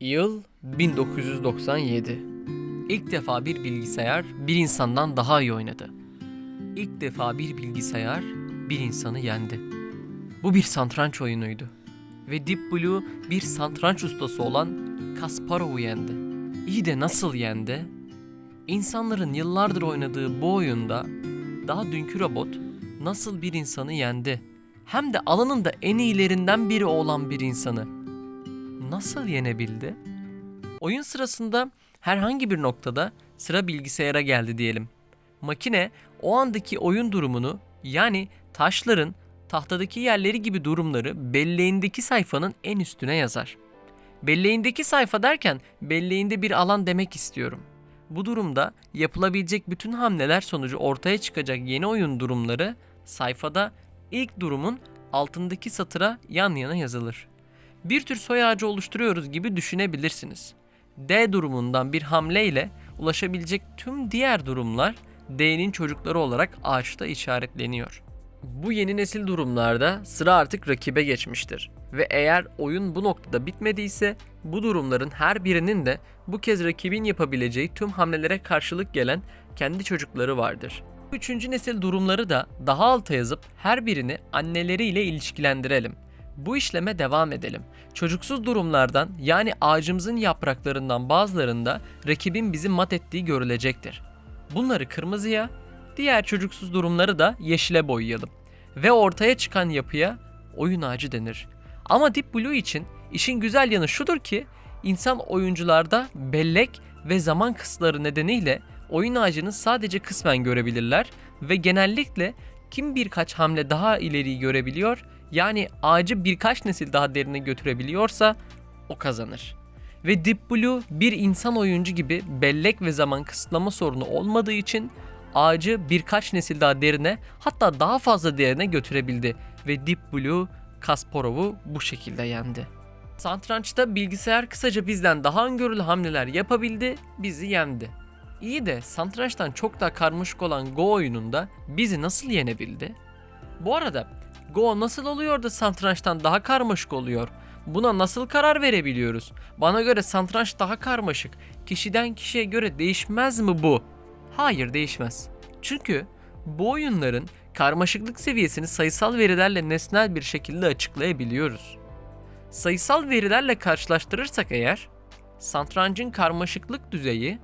Yıl 1997. İlk defa bir bilgisayar bir insandan daha iyi oynadı. İlk defa bir bilgisayar bir insanı yendi. Bu bir satranç oyunuydu. Ve Deep Blue bir satranç ustası olan Kasparov'u yendi. İyi de nasıl yendi? İnsanların yıllardır oynadığı bu oyunda daha dünkü robot nasıl bir insanı yendi? Hem de alanında en iyilerinden biri olan bir insanı nasıl yenebildi? Oyun sırasında herhangi bir noktada sıra bilgisayara geldi diyelim. Makine o andaki oyun durumunu yani taşların tahtadaki yerleri gibi durumları belleğindeki sayfanın en üstüne yazar. Belleğindeki sayfa derken belleğinde bir alan demek istiyorum. Bu durumda yapılabilecek bütün hamleler sonucu ortaya çıkacak yeni oyun durumları sayfada ilk durumun altındaki satıra yan yana yazılır. Bir tür soy ağacı oluşturuyoruz gibi düşünebilirsiniz. D durumundan bir hamle ile ulaşabilecek tüm diğer durumlar D'nin çocukları olarak ağaçta işaretleniyor. Bu yeni nesil durumlarda sıra artık rakibe geçmiştir. Ve eğer oyun bu noktada bitmediyse bu durumların her birinin de bu kez rakibin yapabileceği tüm hamlelere karşılık gelen kendi çocukları vardır. Üçüncü nesil durumları da daha alta yazıp her birini anneleriyle ilişkilendirelim. Bu işleme devam edelim. Çocuksuz durumlardan yani ağacımızın yapraklarından bazılarında rakibin bizi mat ettiği görülecektir. Bunları kırmızıya, diğer çocuksuz durumları da yeşile boyayalım. Ve ortaya çıkan yapıya oyun ağacı denir. Ama Deep Blue için işin güzel yanı şudur ki insan oyuncularda bellek ve zaman kısıtları nedeniyle oyun ağacını sadece kısmen görebilirler ve genellikle kim birkaç hamle daha ileriyi görebiliyor yani ağacı birkaç nesil daha derine götürebiliyorsa o kazanır. Ve Deep Blue bir insan oyuncu gibi bellek ve zaman kısıtlama sorunu olmadığı için ağacı birkaç nesil daha derine hatta daha fazla derine götürebildi ve Deep Blue Kasparov'u bu şekilde yendi. Satrançta bilgisayar kısaca bizden daha öngörülü hamleler yapabildi, bizi yendi. İyi de satrançtan çok daha karmaşık olan Go oyununda bizi nasıl yenebildi? Bu arada Go nasıl oluyor da satrançtan daha karmaşık oluyor? Buna nasıl karar verebiliyoruz? Bana göre satranç daha karmaşık. Kişiden kişiye göre değişmez mi bu? Hayır değişmez. Çünkü bu oyunların karmaşıklık seviyesini sayısal verilerle nesnel bir şekilde açıklayabiliyoruz. Sayısal verilerle karşılaştırırsak eğer, satrancın karmaşıklık düzeyi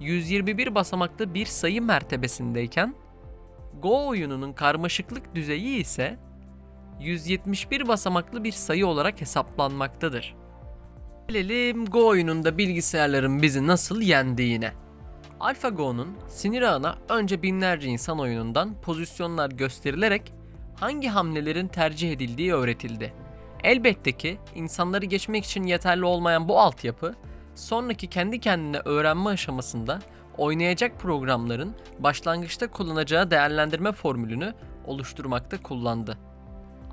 121 basamaklı bir sayı mertebesindeyken, Go oyununun karmaşıklık düzeyi ise 171 basamaklı bir sayı olarak hesaplanmaktadır. Gelelim Go oyununda bilgisayarların bizi nasıl yendiğine. AlphaGo'nun sinir ağına önce binlerce insan oyunundan pozisyonlar gösterilerek hangi hamlelerin tercih edildiği öğretildi. Elbette ki insanları geçmek için yeterli olmayan bu altyapı, sonraki kendi kendine öğrenme aşamasında oynayacak programların başlangıçta kullanacağı değerlendirme formülünü oluşturmakta kullandı.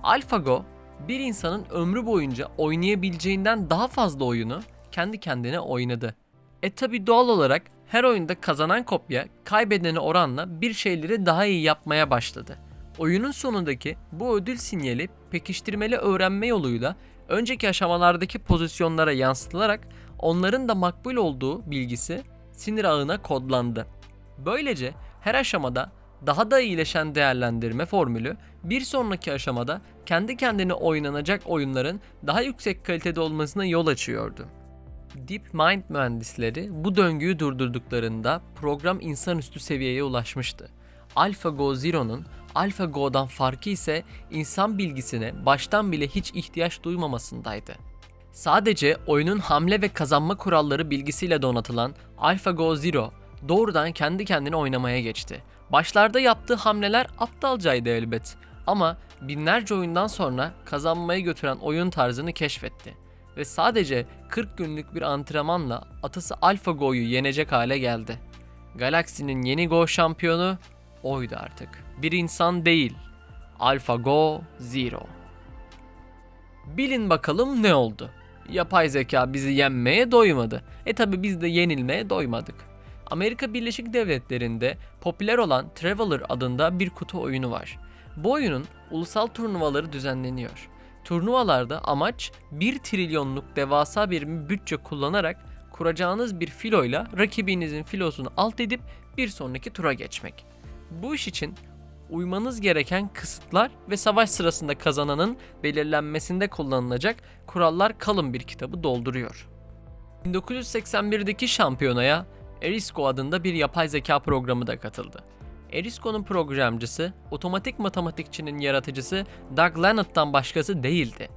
AlphaGo, bir insanın ömrü boyunca oynayabileceğinden daha fazla oyunu kendi kendine oynadı. E tabi doğal olarak her oyunda kazanan kopya kaybedene oranla bir şeyleri daha iyi yapmaya başladı. Oyunun sonundaki bu ödül sinyali pekiştirmeli öğrenme yoluyla önceki aşamalardaki pozisyonlara yansıtılarak onların da makbul olduğu bilgisi sinir ağına kodlandı. Böylece her aşamada daha da iyileşen değerlendirme formülü bir sonraki aşamada kendi kendine oynanacak oyunların daha yüksek kalitede olmasına yol açıyordu. DeepMind mühendisleri bu döngüyü durdurduklarında program insanüstü seviyeye ulaşmıştı. AlphaGo Zero'nun AlphaGo'dan farkı ise insan bilgisine baştan bile hiç ihtiyaç duymamasındaydı. Sadece oyunun hamle ve kazanma kuralları bilgisiyle donatılan AlphaGo Zero doğrudan kendi kendine oynamaya geçti. Başlarda yaptığı hamleler aptalcaydı elbet ama binlerce oyundan sonra kazanmaya götüren oyun tarzını keşfetti ve sadece 40 günlük bir antrenmanla atası AlphaGo'yu yenecek hale geldi. Galaksinin yeni Go şampiyonu oydu artık. Bir insan değil. AlphaGo Zero. Bilin bakalım ne oldu? Yapay zeka bizi yenmeye doymadı. E tabi biz de yenilmeye doymadık. Amerika Birleşik Devletleri'nde popüler olan Traveler adında bir kutu oyunu var. Bu oyunun ulusal turnuvaları düzenleniyor. Turnuvalarda amaç 1 trilyonluk devasa bir bütçe kullanarak kuracağınız bir filoyla rakibinizin filosunu alt edip bir sonraki tura geçmek. Bu iş için uymanız gereken kısıtlar ve savaş sırasında kazananın belirlenmesinde kullanılacak kurallar kalın bir kitabı dolduruyor. 1981'deki şampiyonaya Erisco adında bir yapay zeka programı da katıldı. Erisco'nun programcısı, otomatik matematikçinin yaratıcısı Doug Lennett'tan başkası değildi.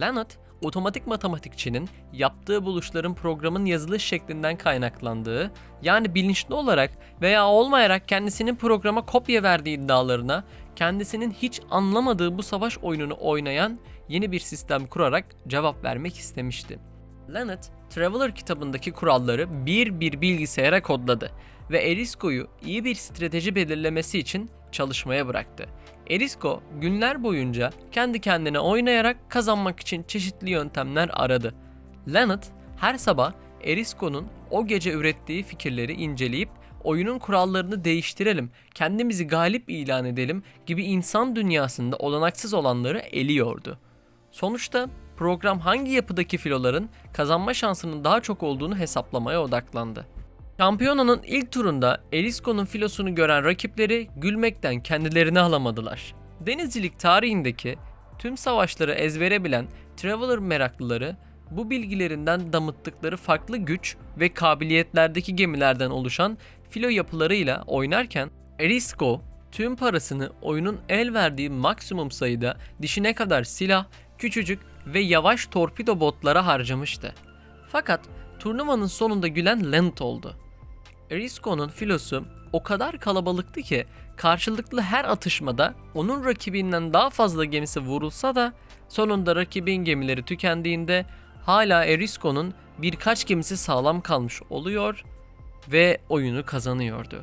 Lennett, otomatik matematikçinin yaptığı buluşların programın yazılış şeklinden kaynaklandığı, yani bilinçli olarak veya olmayarak kendisinin programa kopya verdiği iddialarına, kendisinin hiç anlamadığı bu savaş oyununu oynayan yeni bir sistem kurarak cevap vermek istemişti. Lennett, Traveler kitabındaki kuralları bir bir bilgisayara kodladı ve Erisco'yu iyi bir strateji belirlemesi için çalışmaya bıraktı. Erisco günler boyunca kendi kendine oynayarak kazanmak için çeşitli yöntemler aradı. Lennett her sabah Erisco'nun o gece ürettiği fikirleri inceleyip oyunun kurallarını değiştirelim, kendimizi galip ilan edelim gibi insan dünyasında olanaksız olanları eliyordu. Sonuçta program hangi yapıdaki filoların kazanma şansının daha çok olduğunu hesaplamaya odaklandı. Şampiyonanın ilk turunda Erisco'nun filosunu gören rakipleri gülmekten kendilerini alamadılar. Denizcilik tarihindeki tüm savaşları ezbere bilen Traveler meraklıları bu bilgilerinden damıttıkları farklı güç ve kabiliyetlerdeki gemilerden oluşan filo yapılarıyla oynarken Erisco tüm parasını oyunun el verdiği maksimum sayıda dişine kadar silah, küçücük ve yavaş torpido botlara harcamıştı. Fakat turnuvanın sonunda gülen Lent oldu. Erisco'nun filosu o kadar kalabalıktı ki karşılıklı her atışmada onun rakibinden daha fazla gemisi vurulsa da sonunda rakibin gemileri tükendiğinde hala Erisco'nun birkaç gemisi sağlam kalmış oluyor ve oyunu kazanıyordu.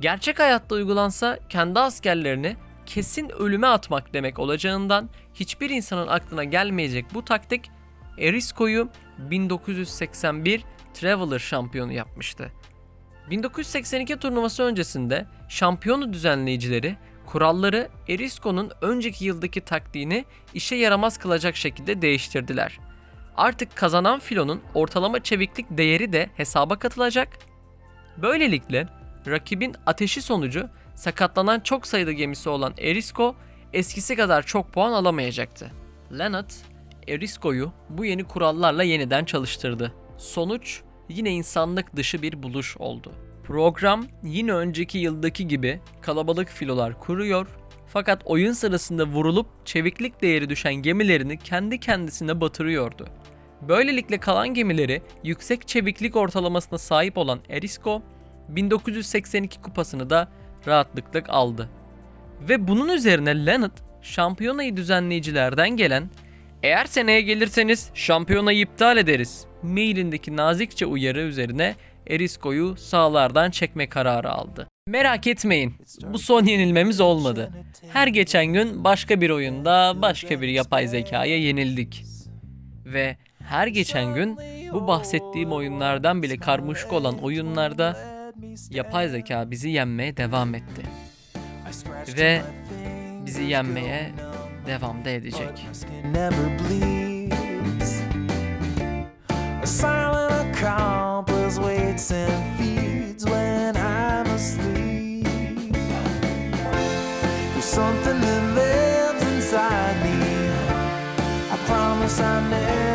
Gerçek hayatta uygulansa kendi askerlerini kesin ölüme atmak demek olacağından hiçbir insanın aklına gelmeyecek bu taktik Erisco'yu 1981 Traveler şampiyonu yapmıştı. 1982 turnuvası öncesinde şampiyonu düzenleyicileri kuralları Erisco'nun önceki yıldaki taktiğini işe yaramaz kılacak şekilde değiştirdiler. Artık kazanan filonun ortalama çeviklik değeri de hesaba katılacak. Böylelikle rakibin ateşi sonucu sakatlanan çok sayıda gemisi olan Erisco eskisi kadar çok puan alamayacaktı. Lennart, Erisco'yu bu yeni kurallarla yeniden çalıştırdı. Sonuç yine insanlık dışı bir buluş oldu. Program yine önceki yıldaki gibi kalabalık filolar kuruyor fakat oyun sırasında vurulup çeviklik değeri düşen gemilerini kendi kendisine batırıyordu. Böylelikle kalan gemileri yüksek çeviklik ortalamasına sahip olan Erisco 1982 kupasını da rahatlıkla aldı. Ve bunun üzerine Lennart şampiyonayı düzenleyicilerden gelen eğer seneye gelirseniz şampiyonayı iptal ederiz mailindeki nazikçe uyarı üzerine Erisco'yu sahalardan çekme kararı aldı. Merak etmeyin, bu son yenilmemiz olmadı. Her geçen gün başka bir oyunda başka bir yapay zekaya yenildik. Ve her geçen gün bu bahsettiğim oyunlardan bile karmaşık olan oyunlarda yapay zeka bizi yenmeye devam etti. Ve bizi yenmeye devam da edecek. Something that lives inside me. I promise I never.